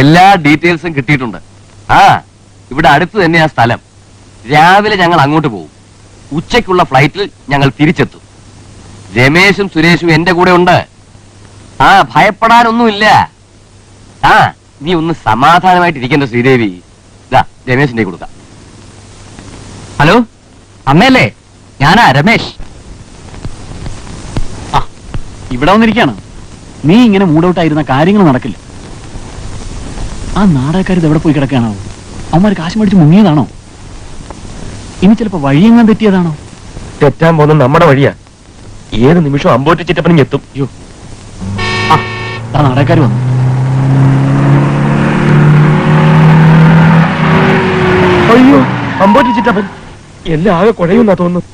എല്ലാ ഡീറ്റെയിൽസും കിട്ടിയിട്ടുണ്ട്. ആ ഇവിടെ അടുത്ത് തന്നെയാ സ്ഥലം. രാവിലെ ഞങ്ങൾ അങ്ങോട്ട് പോകും. ഉച്ചയ്ക്കുള്ള ഫ്ലൈറ്റിൽ ഞങ്ങൾ തിരിച്ചെത്തും. രമേശും സുരേഷും എന്റെ കൂടെ ഉണ്ട്. ആ ഭയപ്പെടാനൊന്നുമില്ല. ആ നീ ഒന്ന് സമാധാനമായിട്ട് ഇരിക്കേണ്ട ശ്രീദേവി. ഇതാ രമേശിന്റെ കൊടുക്കാം. ഹലോ? അമ്മയല്ലേ? ഞാനാ രമേശ്. ആ ഇവിടെ വന്നിരിക്കാണ് നീ ഇങ്ങനെ മൂടൗട്ടായിരുന്ന കാര്യങ്ങൾ നടക്കില്ല. ആ നാടകക്കാർ എവിടെ പോയി കിടക്കുകയാണോ? അവന്മാർ കാശ് മേടിച്ച് മുങ്ങിയതാണോ? ഇനി ചിലപ്പോ വഴിയെങ്ങാൻ തെറ്റിയതാണോ? തെറ്റാൻ പോകുന്ന നമ്മുടെ വഴിയാ. ഏത് നിമിഷം അമ്പോറ്റി ചിറ്റപ്പനും എത്തും. അയ്യോ ആ നാടകക്കാർ വന്നു. അയ്യോ അമ്പോറ്റി ചിറ്റപ്പൻ. എല്ലാം ആകെ കുഴയുന്നാ തോന്നുന്നു.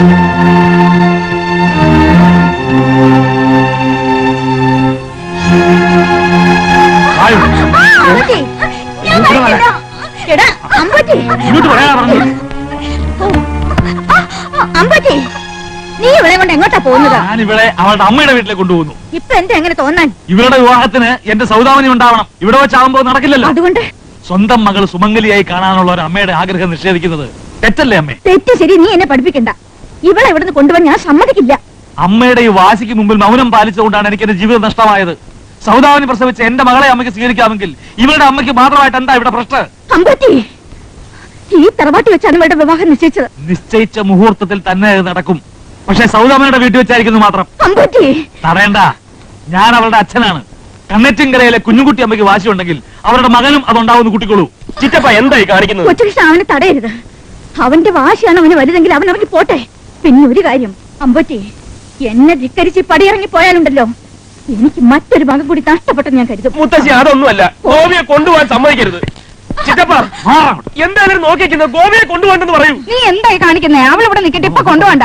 അമ്പുട്ടി, കൊണ്ട് എങ്ങോട്ടാ പോകുന്നത്? ഞാൻ ഇവിടെ അവളുടെ അമ്മയുടെ വീട്ടിലേക്ക് കൊണ്ടുപോകുന്നു. ഇപ്പൊ എന്താ എങ്ങനെ തോന്നാൻ? ഇവരുടെ വിവാഹത്തിന് എന്റെ സൗദാമനി ഉണ്ടാവണം. ഇവിടെ വെച്ചാവുമ്പോ നടക്കില്ലല്ലോ. അതുകൊണ്ട്? സ്വന്തം മകൾ സുമംഗലിയായി കാണാനുള്ള ഒരു അമ്മയുടെ ആഗ്രഹം നിഷേധിക്കുന്നത് തെറ്റല്ലേ അമ്മേ? തെറ്റ് ശരി നീ എന്നെ പഠിപ്പിക്കണ്ട. ഇവളെ ഇവിടുന്ന് കൊണ്ടുപോകാൻ ഞാൻ സമ്മതിക്കില്ല. അമ്മയുടെ ഈ വാശിക്ക് മുമ്പിൽ മൗനം പാലിച്ചുകൊണ്ടാണ് എനിക്ക് എന്റെ ജീവിതം നഷ്ടമായത്. സൗദാവിന് പ്രസവിച്ച എന്റെ മകളെ അമ്മയ്ക്ക് സ്വീകരിക്കാമെങ്കിൽ ഇവളുടെ അമ്മയ്ക്ക് മാത്രമായിട്ട് എന്താ ഇവിടെ പ്രശ്നം? അമ്പത്തി ഈ തറവാട്ടി വെച്ചാണ് ഇവളുടെ വിവാഹം നിശ്ചയിച്ചത്. നിശ്ചയിച്ച മുഹൂർത്തത്തിൽ തന്നെ അത് നടക്കും. പക്ഷെ സൗദാമനയുടെ വീട്ടിൽ വെച്ചായിരിക്കുന്നു മാത്രം. തടയണ്ട. ഞാൻ അവളുടെ അച്ഛനാണ്. കണ്ണറ്റിങ്കരയിലെ കുഞ്ഞുകുട്ടി അമ്മയ്ക്ക് വാശിയുണ്ടെങ്കിൽ അവരുടെ മകനും അതുണ്ടാവുന്ന കുട്ടിക്കോളൂ. ചിറ്റപ്പ എന്തായി കാണിക്കുന്നത്? കൊച്ചുകൃഷ്ണ അവനെ തടയരുത്. അവന്റെ വാശിയാണ് അവന് വലുതെങ്കിൽ അവൻ ഇറങ്ങി പോട്ടെ. പിന്നെ ഒരു കാര്യം അമ്പറ്റി എന്നെ ധിക്കരിച്ച് പടിയിറങ്ങി പോയാലുണ്ടല്ലോ. എനിക്ക് മറ്റൊരു ഭാഗം കൂടി നഷ്ടപ്പെട്ടെന്ന് ഞാൻ കരുതും. മുത്തശ്ശി അതൊന്നുമല്ല. ഗോപിയെ കൊണ്ടുപോകാൻ സമ്മതിക്കരുത്. ചിറ്റപ്പ എന്തായാലും നോക്കിക്കുന്നത് ഗോപിയെ കൊണ്ടുപോകണ്ടെന്ന് പറയും. നീ എന്തായി കാണിക്കുന്നേ? അവളിവിടെ നിൽക്കട്ടെ ഇപ്പൊ കൊണ്ടുപോണ്ട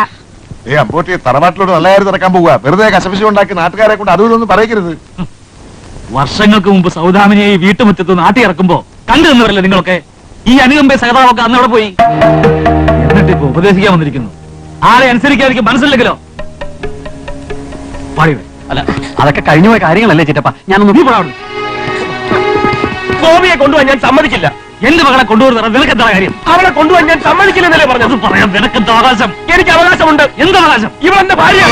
ഏ അമ്പോട്ടി തറവാട്ടിലോട്ട് നല്ല കാര്യം നടക്കാൻ പോവുക. വെറുതെ കശപിശ ഉണ്ടാക്കി നാട്ടുകാരെ കൊണ്ട് അതും ഇതൊന്നും പറയരുത്. വർഷങ്ങൾക്ക് മുമ്പ് സൗദാമിനെ ഈ വീട്ടുമുറ്റത്ത് നാട്ടി ഇറക്കുമ്പോ കണ്ടു നിന്നവരല്ലേ നിങ്ങളൊക്കെ? ഈ അനുകമ്പ സഹതാവൊക്കെ അന്ന് അവിടെ പോയി? എന്നിട്ട് ഇപ്പൊ ഉപദേശിക്കാൻ വന്നിരിക്കുന്നു. ആരെ അനുസരിക്കാൻ എനിക്ക് മനസ്സിലെങ്കിലോ പറയൂ അല്ല അതൊക്കെ കഴിഞ്ഞു പോയ കാര്യങ്ങളല്ലേ ചിറ്റപ്പ? ഞാനൊന്ന് നീ പോടാ. ഗോപിയെ കൊണ്ടുപോകാൻ ഞാൻ സമ്മതിക്കില്ല എന്റെ മകളെ കൊണ്ടുവരുന്ന നിനക്ക് എന്താ കാര്യം? അവളെ കൊണ്ടുപോകാൻ ഞാൻ സമ്മതിക്കില്ലെന്നല്ലേ പറഞ്ഞു പറയാം നിനക്ക് എന്താ അവകാശം? എനിക്ക് അവകാശമുണ്ട്. എന്ത് അവകാശം? ഇവളെന്റെ ഭാര്യ.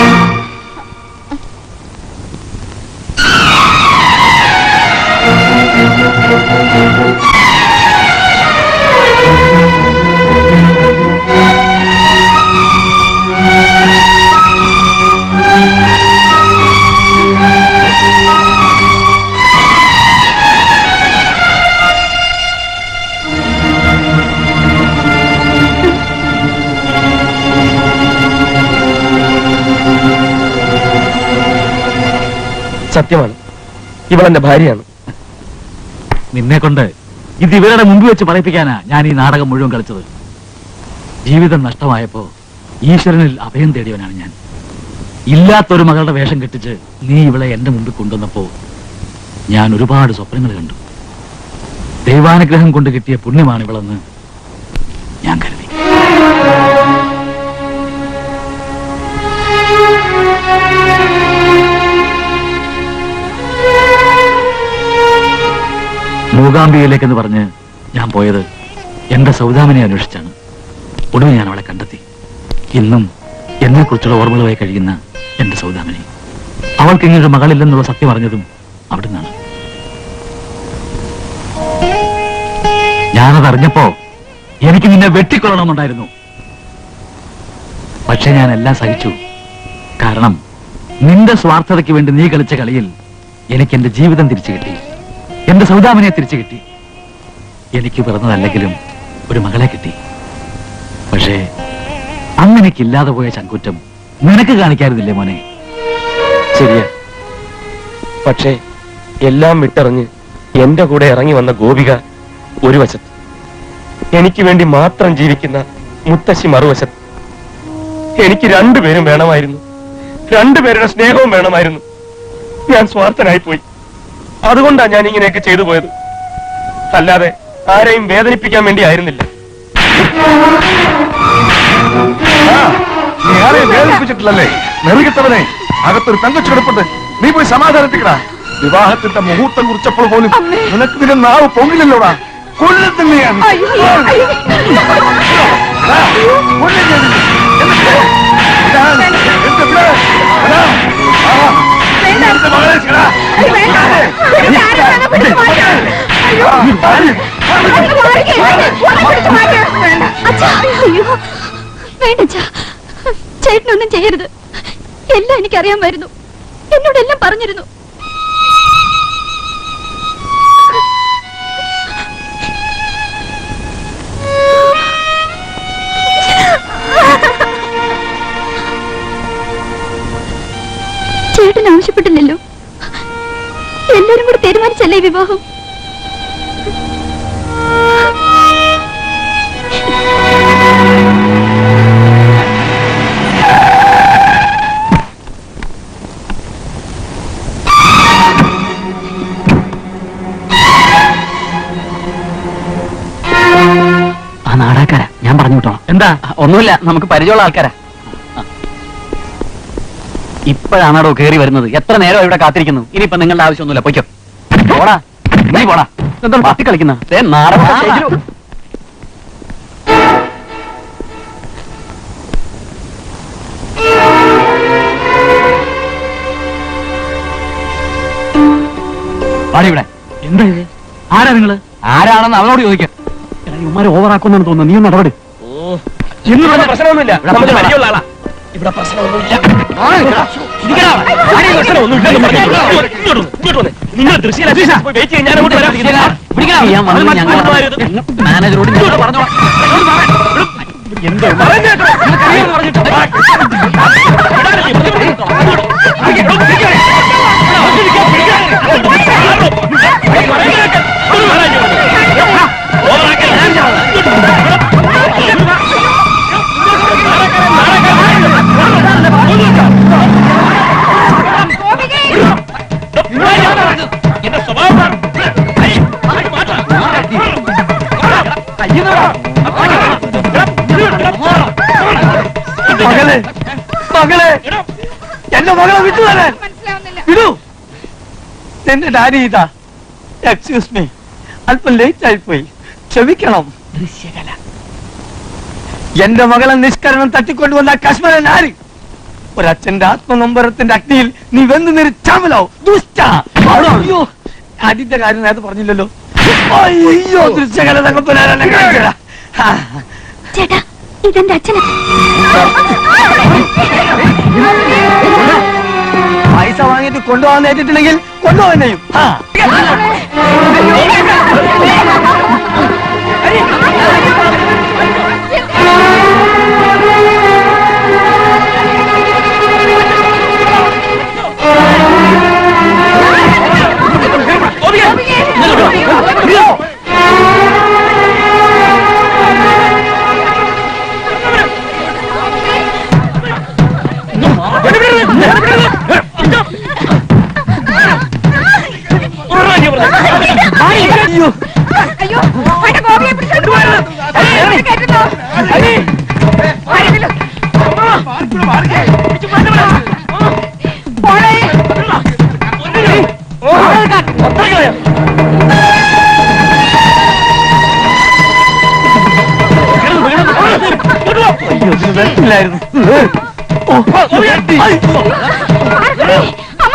സത്യമാണ്. ഇവളെന്റെ ഭാര്യയാണ്. നിന്നെ കൊണ്ട് ഇത് ഇവരുടെ മുമ്പ് വെച്ച് പറയിപ്പിക്കാനാ ഞാൻ ഈ നാടകം മുഴുവൻ കളിച്ചത്. ജീവിതം നഷ്ടമായപ്പോ ഈശ്വരനിൽ അഭയം തേടിയവനാണ് ഞാൻ. ഇല്ലാത്തൊരു മകളുടെ വേഷം കെട്ടിച്ച് നീ ഇവളെ എന്റെ മുമ്പിൽ കൊണ്ടുവന്നപ്പോ ഞാൻ ഒരുപാട് സ്വപ്നങ്ങൾ കണ്ടു. ദൈവാനുഗ്രഹം കൊണ്ട് കിട്ടിയ പുണ്യമാണ് ഇവളെന്ന് ഞാൻ കരുതി. മൂകാംബികയിലേക്കെന്ന് പറഞ്ഞ് ഞാൻ പോയത് എന്റെ സൗദാമിനെ അന്വേഷിച്ചാണ്. ഒടുവിൽ ഞാൻ അവളെ കണ്ടെത്തി. ഇന്നും എന്നെക്കുറിച്ചുള്ള ഓർമ്മകളുമായി കഴിയുന്ന എന്റെ സൗദാമിനി. അവൾക്ക് ഇങ്ങനൊരു മകളില്ലെന്നുള്ള സത്യം അറിഞ്ഞതും അവിടുന്നാണ്. ഞാനത് അറിഞ്ഞപ്പോ എനിക്ക് നിന്നെ വെട്ടിക്കൊള്ളണമെന്നുണ്ടായിരുന്നു. പക്ഷെ ഞാൻ എല്ലാം സഹിച്ചു. കാരണം നിന്റെ സ്വാർത്ഥതയ്ക്ക് വേണ്ടി നീ കളിച്ച കളിയിൽ എനിക്ക് എന്റെ ജീവിതം തിരിച്ചു കിട്ടി. എന്റെ സൗദാമനെ തിരിച്ചു കിട്ടി. എനിക്ക് പിറന്നതല്ലെങ്കിലും ഒരു മകളെ കിട്ടി. പക്ഷേ അന്ന് എനിക്കില്ലാതെ പോയ ചങ്കുറ്റം നിനക്ക് കാണിക്കാറില്ലേ മോനെ? ശരിയാ. പക്ഷേ എല്ലാം വിട്ടറിഞ്ഞ് എന്റെ കൂടെ ഇറങ്ങി വന്ന ഗോപിക ഒരു വശത്ത് എനിക്ക് വേണ്ടി മാത്രം ജീവിക്കുന്ന മുത്തശ്ശി മറുവശത്ത് എനിക്ക് രണ്ടുപേരും വേണമായിരുന്നു. രണ്ടുപേരുടെ സ്നേഹവും വേണമായിരുന്നു. ഞാൻ സ്വാർത്ഥനായി പോയി അതുകൊണ്ടാണ് ഞാൻ ഇങ്ങനെയൊക്കെ ചെയ്തു പോയത്. അല്ലാതെ ആരെയും വേദനിപ്പിക്കാൻ വേണ്ടി ആയിരുന്നില്ല. നീ ആരെയും നെറുകിട്ടവനെ അകത്തൊരു തങ്കച്ചെടുപ്പുണ്ട് നീ പോയി സമാധാനത്തിക്കടാ വിവാഹത്തിന്റെ മുഹൂർത്തം കുറിച്ചപ്പോൾ പോലും നിനക്ക് നിന്റെ നാവ് പൊങ്ങില്ലല്ലോടാ. കൊല്ലും ചേട്ടനൊന്നും ചെയ്യരുത് എല്ലാം എനിക്കറിയാമായിരുന്നു എന്നോടെല്ലാം പറഞ്ഞിരുന്നു കൂടി വിവാഹം? ആ നാടാക്കാരാ ഞാൻ പറഞ്ഞു എന്താ? ഒന്നുമില്ല നമുക്ക് പരിചയമുള്ള ആൾക്കാരാ. ഇപ്പോഴാണോ കേറി വരുന്നത്. എത്ര നേരം ഇവിടെ കാത്തിരിക്കുന്നു? ഇനിയിപ്പോ നിങ്ങളുടെ ആവശ്യമൊന്നുമില്ല. പൊയ്ക്കോ. പോടാ. നീ പോടാ. എന്താ പത്തി കളിക്കുന്ന? ഇവിടെ. എന്താ ഇത്? ആരാ നിങ്ങൾ? ആരാണെന്ന് അവനോട് ചോദിക്കാം. ഇവന്മാര് ഓവറാക്കുന്നാണ് തോന്നുന്നു. നീ ഒന്ന് നടപടി പ്രശ്നമൊന്നുമില്ല. ഇവിടെ പ്രശ്നമൊന്നുമില്ല. പറഞ്ഞു. നിങ്ങൾ ചെയ്യാൻ ഞാൻ അങ്ങോട്ട് വരാം. ചെയ്യാൻ മകളെ മകളെ. എന്റെ മകളെ വിട്ടു തരാൻ വിടൂ. എന്റെ ഡാഡി ഇതാ. എക്സ്ക്യൂസ് മീ അല്പം ലേറ്റ് ആയിപ്പോയി. ക്ഷമിക്കണം. ദൃശ്യകല. എന്റെ മകളെ നിഷ്കരണം തട്ടിക്കൊണ്ടുവന്ന കശ്മീരൻ ആര് ഒരച്ഛന്റെ ആത്മനൊമ്പരത്തിന്റെ അഗ്നിയിൽ നീ വെന്ത് നിരച്ചാമലാവും ദുഷ്ട. അയ്യോ. ആദ്യത്തെ കാര്യം നേരത്തെ പറഞ്ഞില്ലല്ലോ. അയ്യോ ദൃശ്യകല തങ്ങൾ. ചേട്ടാ ഇതെന്റെ അച്ഛന. പൈസ വാങ്ങിയിട്ട് കൊണ്ടുപോകാൻ ഏറ്റിട്ടില്ലെങ്കിൽ കൊണ്ടുപോകാൻ ആ ആർക്കടി? അമ്മ.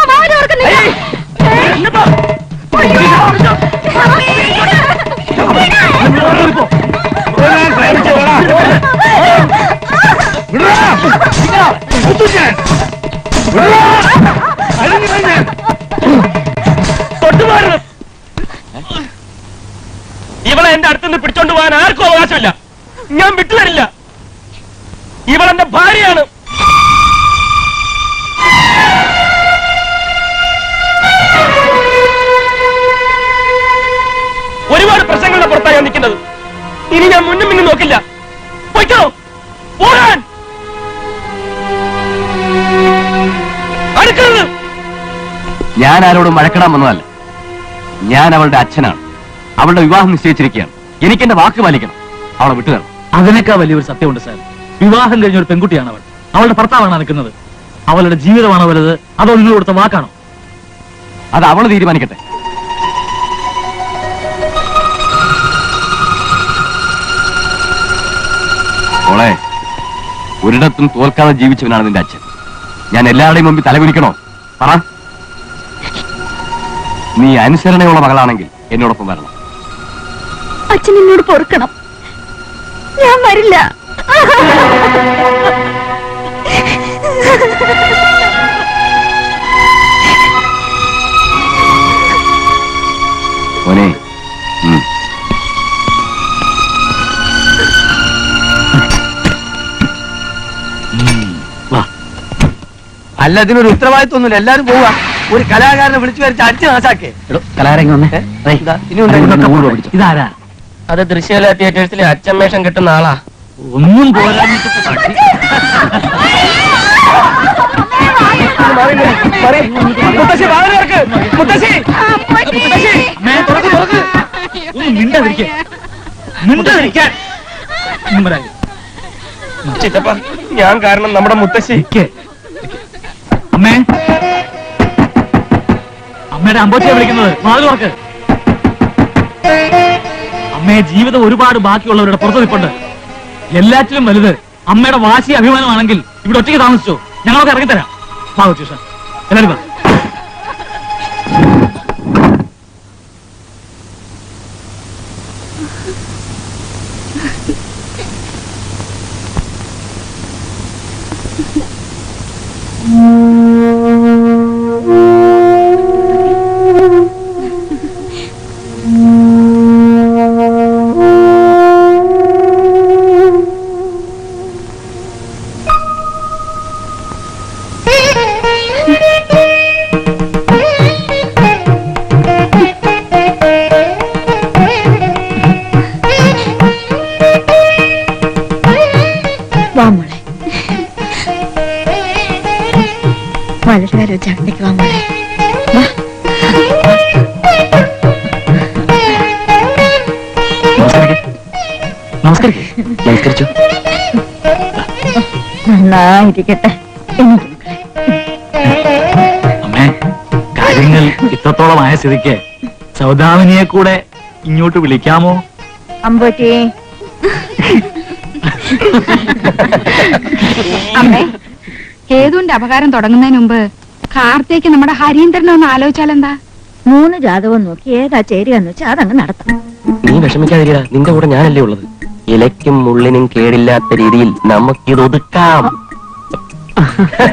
തൊട്ടുമാറണം ഇവളെ എന്റെ അടുത്തുനിന്ന് പിടിച്ചോണ്ട് പോകാൻ ആർക്കും അവകാശമില്ല ഞാൻ വിട്ടുതരില്ല ഇവളെന്റെ ഭാര്യയാണ്. ഒരുപാട് പ്രശ്നങ്ങളുടെ പുറത്താണ് ഞാൻ നിൽക്കുന്നത്. ഇനി ഞാൻ മുന്നും മുന്നും നോക്കില്ല. പോയിക്കോ. പോകാൻ അടുക്കരുത്. ഞാൻ ആരോടും വഴക്കിടാൻ വന്നതല്ല. ഞാൻ അവളുടെ അച്ഛനാണ്. അവളുടെ വിവാഹം നിശ്ചയിച്ചിരിക്കുകയാണ്. എനിക്ക് എന്റെ വാക്ക് പാലിക്കണം. അവളെ വിട്ടുതരണം. അതിനേക്കാൾ വലിയൊരു സത്യമുണ്ട് സാർ. വിവാഹം കഴിഞ്ഞ ഒരു പെൺകുട്ടിയാണ് അവൾ. അവളുടെ ഭർത്താവാണ് നിൽക്കുന്നത് അവളുടെ ജീവിതമാണ് വലുത്? അതോ നിങ്ങൾ കൊടുത്ത വാക്കാണോ? അത് അവൾ തീരുമാനിക്കട്ടെ. മോളെ ഒരിടത്തും തോൽക്കാതെ ജീവിച്ചവനാണ് നിന്റെ അച്ഛൻ. ഞാൻ എല്ലാവരുടെയും മുമ്പിൽ തലകുലിക്കണോ പറ. നീ അനുസരണയുള്ള മകളാണെങ്കിൽ എന്നോടൊപ്പം വരണം. അച്ഛൻ എന്നോട് പൊറുക്കണം. ഞാൻ വരില്ല. മോനെ ഉം. വാ. അല്ല ഇതിനൊരു ഉത്തരവാദിത്വമൊന്നുമില്ല. എല്ലാരും പോവാ ഒരു കലാകാരനെ വിളിച്ചു വരച്ച് അടിച്ചു നാശാക്കേ. ഇതാരാ? അത് ദൃശ്യകല തിയേറ്റേഴ്സിലെ അച്ചമ്മേഷം കിട്ടുന്ന ആളാ. ഒന്നും പോരാ മുത്തശ്ശി വാതിൽ തുറക്ക്. മുത്തശ്ശി. അമ്മേ, തുറക്ക്, തുറക്ക്. ഒന്ന് മിണ്ടാതിരിക്കെ മിണ്ടാതിരിക്കാൻ ഒന്നും വരാനില്ല. ചിറ്റപ്പ ഞാൻ കാരണം നമ്മുടെ മുത്തശ്ശി. അമ്മേ. അമ്മയുടെ അമ്പച്ചിയെ വിളിക്കുന്നത്. വാതിൽ തുറക്ക്. അമ്മയെ ജീവിതം ഒരുപാട് ബാക്കിയുള്ളവരുടെ പുറത്തു നിൽപ്പുണ്ട് എല്ലാറ്റിലും വലുത്. അമ്മയുടെ വാശി അഭിമാനമാണെങ്കിൽ ഇവിടെ ഒറ്റയ്ക്ക് താമസിച്ചോ. ഞങ്ങളൊക്കെ ഇറങ്ങിത്തരാം. വാ കൊച്ചൂഷ എല്ലാവരും വാ മോളെ. വളരെ വെച്ച് വാ മോളെ. നമസ്കരിച്ചു? നന്നായിരിക്കട്ടെ. അമ്മേ കാര്യങ്ങൾ ഇത്രത്തോളമായ സ്ഥിതിക്ക് സൗദാമിനിയെ കൂടെ ഇങ്ങോട്ട് വിളിക്കാമോ? അമ്പോറ്റി അമ്മേ കേതുവിന്റെ അപകാരം തുടങ്ങുന്നതിന് മുമ്പ് കാർത്തേക്ക് നമ്മുടെ ഹരീന്ദ്രനെ ഒന്ന് ആലോചിച്ചാലെന്താ? മൂന്ന് ജാതകം നോക്കി ഏതാ ചേരുക എന്ന് വെച്ചാൽ അതങ്ങ് നടത്താം. നീ വിഷമിക്കാതിരിക്കടാ നിന്റെ കൂടെ ഞാനല്ലേ ഉള്ളത്. ഇലയ്ക്കും മുള്ളിനും കേടില്ലാത്ത രീതിയിൽ നമുക്കിത് ഒതുക്കാം